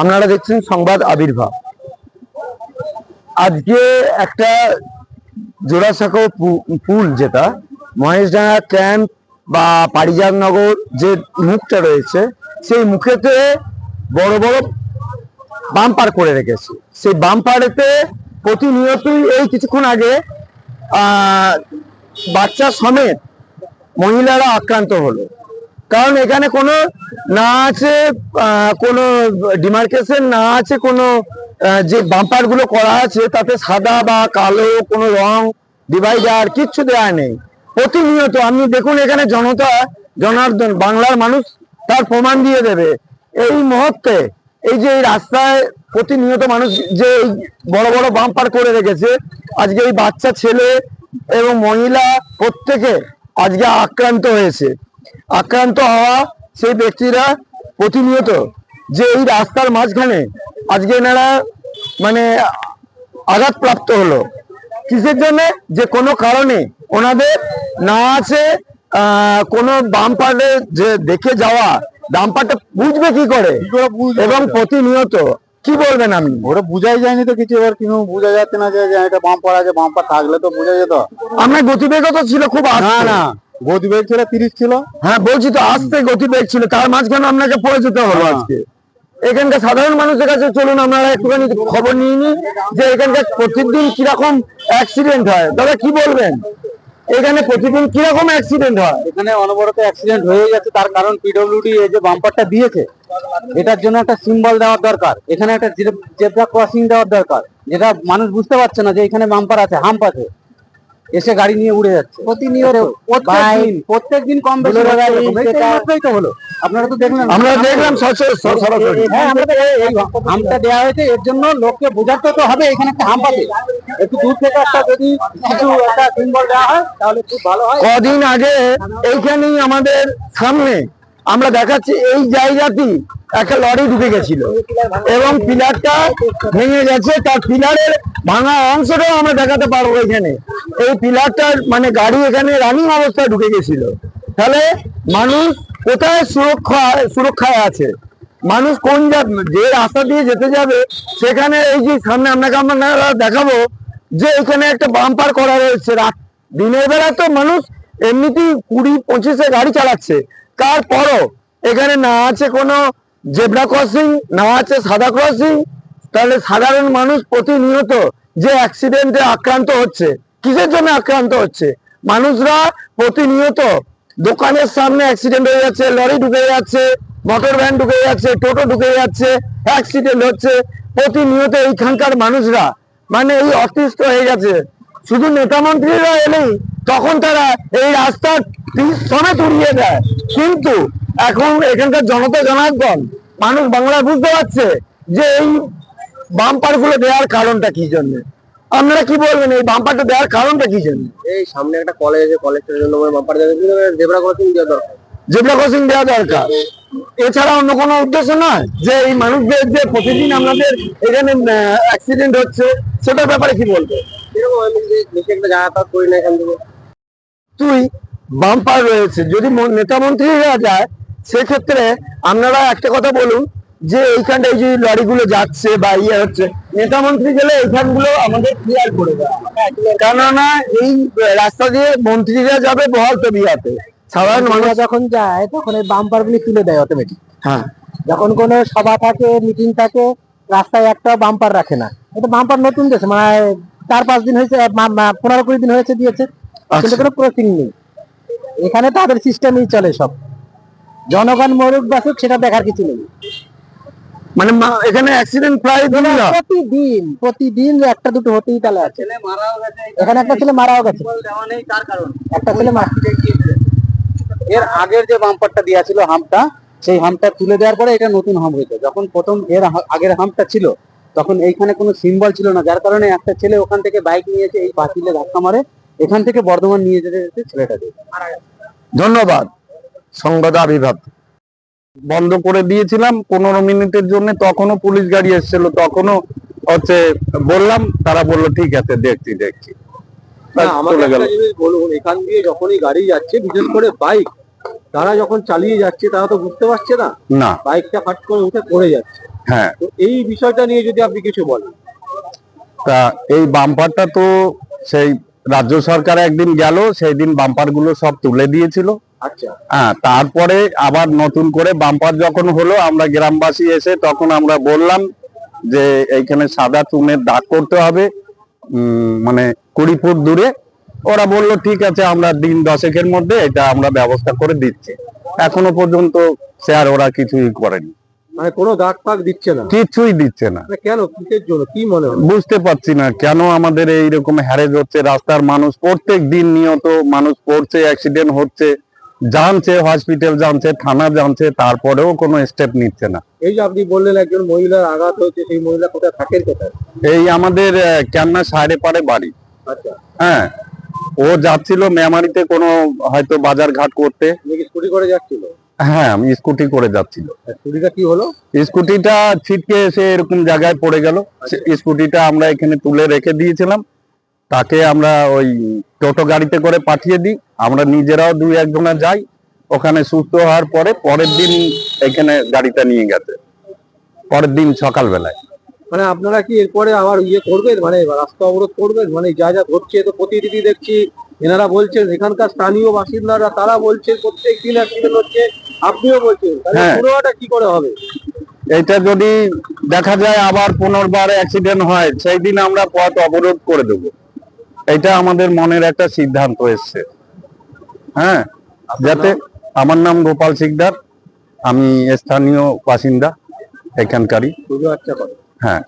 আপনারা দেখছেন সংবাদ আবির্ভাব। আজকে একটা জোড়াসাঁকো পুল যেটা, মহেশডাঙ্গা ক্যাম্প বা পারিজাতনগর যে মুখটা রয়েছে, সেই মুখেতে বড় বড় বাম্পার করে রেখেছে। সেই বাম্পারেতে প্রতিনিয়তই এই কিছুক্ষণ আগে বাচ্চা সমেত মহিলারা আক্রান্ত হলো। কারণ এখানে কোনো, না আছে কোনো ডিমার্কেশন না আছে কোনো যে বাম্পারগুলো করা আছে, তাতে সাদা বা কালো কোনো রং ডিভাইডার কিচ্ছু দেওয়া নেই। প্রতিনিয়ত আপনি দেখুন এখানে জনতা, জনার্দন, বাংলার মানুষ তার প্রমাণ দিয়ে দেবে। এই মুহূর্তে এই যে এই রাস্তায় প্রতিনিয়ত মানুষ যে এই বড় বড় বাম্পার করে রেখেছে, আজকে এই বাচ্চা ছেলে এবং মহিলা প্রত্যেকে আজকে আক্রান্ত হয়েছে। আক্রান্ত হওয়া সেই ব্যক্তিরা প্রতিনিয়ত যে এই রাস্তার মাঝখানে আজকে এনারা মানে আঘাতপ্রাপ্ত হলো। কিসের জন্য? যে কোনো কারণে ওনাদের না আছে কোনো বাম্পারে যে দেখে যাওয়া বাম্পারটা বুঝবে কি করে? এবং প্রতিনিয়ত কি বলবেন আমি ওরা বুঝাই যায়নি তো কিছু এবার কিন্তু বোঝা যাচ্ছে না যে এটা বাম্পার আছে বাম্পার থাকলে তো বোঝা যেত। আপনার গতিবেগও তো ছিল খুব না না। গতিবেগ ছিল তিরিশ ছিল হ্যাঁ বলছি তো আস্তে গতিবেগ ছিল তার মাঝখানে আপনাকে পড়ে যেতে হলো হ্যাঁ। আজকে। এখানকার সাধারণ মানুষের কাছে চলুন আপনারা একটুখানি খবর নিয়ে নিন যে এখানকার প্রতিদিন কীরকম অ্যাক্সিডেন্ট হয়। দাদা কি বলবেন? এখানে প্রতিদিন কীরকম অ্যাক্সিডেন্ট হয়? এখানে অনবরত অ্যাক্সিডেন্ট হয়ে যাচ্ছে তার কারণ পিডব্লিউডি এই যে বাম্পারটা দিয়েছে এটার জন্য একটা সিম্বল দেওয়ার দরকার। এখানে একটা জেব্রা ক্রসিং দেওয়ার দরকার যেটা মানুষ বুঝতে পারছে না যে এখানে বাম্পার আছে হাম্প আছে। এসে গাড়ি নিয়ে উড়ে যাচ্ছে। প্রতিনিয়ত প্রত্যেক দিন কম বেশি তো হলো। আপনারা তো দেখলেন। আমরা দেখলাম সরাসরি হামটা দেওয়া হয়েছে এর জন্য লোককে বোঝাতে তো হবে এখানে একটা হাম্প আছে। একটু দূর থেকে একটা যদি কিছু একটা সিম্বল দেওয়া হয় তাহলে খুব ভালো হয়। কদিন আগে এইখানেই আমাদের সামনে আমরা দেখাচ্ছি এই জায়গাটি একটা লরি ঢুকে গেছিল। এবং পিলারটা ভেঙে গেছে, তার পিলারের ভাঙা অংশটাও আমরা দেখাতে পারব এখানে। এই পিলারটার মানে গাড়ি এখানে রানিং অবস্থায় ঢুকে গেছিল। তাহলে মানুষ কোথায় সুরক্ষা, সুরক্ষায় আছে? মানুষ কোন যা- রাস্তা দিয়ে যেতে যাবে, সেখানে এই যে সামনে আপনাকে আমরা দেখাবো যে এখানে একটা বাম্পার করা রয়েছে। রাত দিনের বেলা তো মানুষ এমনিতেই কুড়ি পঁচিশে গাড়ি চালাচ্ছে। তারপরও এখানে না আছে কোনো জেব্রা ক্রসিং না আছে সাদা ক্রসিং, তাহলে সাধারণ মানুষ প্রতিনিয়ত যে অ্যাক্সিডেন্টে আক্রান্ত হচ্ছে, কিসের জন্য আক্রান্ত হচ্ছে? মানুষরা প্রতিনিয়ত দোকানের সামনে অ্যাক্সিডেন্ট হয়ে যাচ্ছে লরি ঢুকে যাচ্ছে মোটর ভ্যান ঢুকে যাচ্ছে, টোটো ঢুকে যাচ্ছে অ্যাক্সিডেন্ট হচ্ছে। প্রতিনিয়ত এইখানকার মানুষরা মানে এই অতিষ্ঠ হয়ে গেছে। শুধু নেতা মন্ত্রীরা এলেই তখন তারা এই রাস্তার সমেত উড়িয়ে দেয়। কিন্তু এখন এখানকার জনতা জনার্দন মানুষ বাংলায় বুঝতে পারছে যে এই বাম্পারগুলো দেওয়ার কারণটা কি জন্য। আপনারা কি বলবেন এই বাম্পারটা দেওয়ার কারণটা কি জন্য? এই সামনে একটা কলেজ আছে কলেজটার জন্য বাম্পার দেওয়া ক্রসিং দেওয়া দরকার। জেব্রা ক্রসিং দেওয়া দরকার। এছাড়া অন্য কোনো উদ্দেশ্য নয় যে এই মানুষদের যে প্রতিদিন আপনাদের এখানে অ্যাক্সিডেন্ট হচ্ছে সেটার ব্যাপারে কি বলব এরকম আমি যে বেশি একটা যাতায়াত করি না এখান থেকে। তুই বাম্পার রয়েছে যদি নেতা মন্ত্রী মন্ত্রীরা যায় সেক্ষেত্রে আপনারা একটা কথা বলুন যে এইখানটা এই যে লরিগুলো যাচ্ছে বা ইয়ে হচ্ছে নেতা মন্ত্রী গেলে এইখানগুলো আমাদের ক্লিয়ার করে দেয় কেননা এই রাস্তা দিয়ে মন্ত্রীরা যাবে বহল তবিয়াতে সাধারণ মানুষ যখন যায় তখন এই বাম্পার গুলি তুলে দেয় অটোমেটিক হ্যাঁ। যখন কোনো সভা থাকে মিটিং থাকে রাস্তায় একটা বাম্পার রাখে না। এটা বাম্পার নতুন দিয়েছে মানে চার পাঁচ দিন হয়েছে পনেরো কুড়ি দিন হয়েছে দিয়েছে। কিন্তু আচ্ছা। কোনো ক্রসিং নেই। এখানে তাদের সিস্টেমই চলে সব। জনগণ মরুক বাসুক সেটা দেখার কিছু নেই। মানে এখানে অ্যাক্সিডেন্ট প্রায় দিন না প্রতিদিন প্রতিদিন একটা দুটো হতেই তালে আছে। এখানে একটা ছেলে মারাও গেছে। একটা ছেলে এর আগের যে বাম্পারটা দেওয়া ছিল হামটা সেই হামটা তুলে দেওয়ার পরে এটা নতুন হাম হয়েছে। যখন প্রথম এর আগের হামটা ছিল তখন এইখানে কোনো সিম্বল ছিল না। যার কারণে একটা ছেলে ওখান থেকে বাইক নিয়েছে এই পাঁচিলে ধাক্কা মারে এখান থেকে বর্ধমান নিয়ে যেতে যেতে ছেলেটাকে ধন্যবাদ। সংবাদ আবির্ভাব। বন্ধ করে দিয়েছিলাম পনেরো মিনিটের জন্য তখনও পুলিশ গাড়ি এসেছিল তখনও হচ্ছে বললাম তারা বলল ঠিক আছে দেখছি দেখছি। বলুন এখান দিয়ে যখনই গাড়ি যাচ্ছে বিশেষ করে বাইক তারা যখন চালিয়ে যাচ্ছে তারা তো বুঝতে পারছে না। না। বাইকটা ফাট করে উঠে পড়ে যাচ্ছে। হ্যাঁ। তো এই বিষয়টা নিয়ে যদি আপনি কিছু বলেন। তা এই বাম্পারটা তো সেই রাজ্য সরকার একদিন গেল সেই দিন বাম্পারগুলো সব তুলে দিয়েছিল। হ্যাঁ তারপরে আবার নতুন করে বাম্পার যখন হলো আমরা গ্রামবাসী এসে তখন আমরা বললাম যে এইখানে সাদা চুনের দাগ করতে হবে মানে কুড়ি ফুট দূরে। ওরা বলল ঠিক আছে আমরা দিন দশেকের মধ্যে এটা আমরা ব্যবস্থা করে দিচ্ছি। এখনও পর্যন্ত স্যার ওরা কিছুই করেনি। মানে কোনো দাগ ফাগ দিচ্ছে না? কিছুই দিচ্ছে না। মানে কেন? কিসের জন্য? কি মনে হয়? বুঝতে পারছি না কেন আমাদের এইরকম হ্যারেজ হচ্ছে? রাস্তার মানুষ প্রত্যেক দিন নিয়ত মানুষ পড়ছে অ্যাক্সিডেন্ট হচ্ছে। জানছে হসপিটাল জানছে থানা জানছে তারপরেও কোনো স্টেপ নিচ্ছে না। এই যে আপনি বললেন একজন মহিলার আঘাত হয়েছে সেই মহিলা কোথায় থাকেন কোথায়? এই আমাদের আহ, ক্যান্না সাইডে পারে বাড়ি। আচ্ছা। হ্যাঁ ও যাচ্ছিল মেমারিতে কোনো হয়তো বাজার ঘাট করতে। স্কুটি করে যাচ্ছিল? হ্যাঁ আমি স্কুটি করে যাচ্ছিল। স্কুটিটা কি হলো? স্কুটিটা ছিটকে এসে এরকম জায়গায় পড়ে গেল। সে স্কুটিটা আমরা এখানে তুলে রেখে দিয়েছিলাম। তাকে আমরা ওই টোটো গাড়িতে করে পাঠিয়ে দিই। আমরা নিজেরাও দুই একজনা যাই। ওখানে সুস্থ হওয়ার পরে পরের দিন এখানে গাড়িটা নিয়ে গেছে। পরের দিন সকালবেলায়। মানে আপনারা কি এরপরে আবার ইয়ে করবেন? মানে রাস্তা অবরোধ করবেন? মানে যা যা ঘটছে তো প্রতিদিনই দেখছি এনারা বলছেন এখানকার স্থানীয় বাসিন্দারা তারা বলছে প্রত্যেক দিন অ্যাক্সিডেন্ট হচ্ছে। আপনিও বলছেন হ্যাঁ। পুরোটা কি করে হবে? এটা যদি দেখা যায় আবার পুনর্বার অ্যাক্সিডেন্ট হয় সেই দিন আমরা পথ অবরোধ করে দেব। এটা আমাদের মনের একটা সিদ্ধান্ত এসছে। হ্যাঁ? যাতে আমার নাম গোপাল সিকদার আমি স্থানীয় বাসিন্দা এখানকারই। আচ্ছা হ্যাঁ।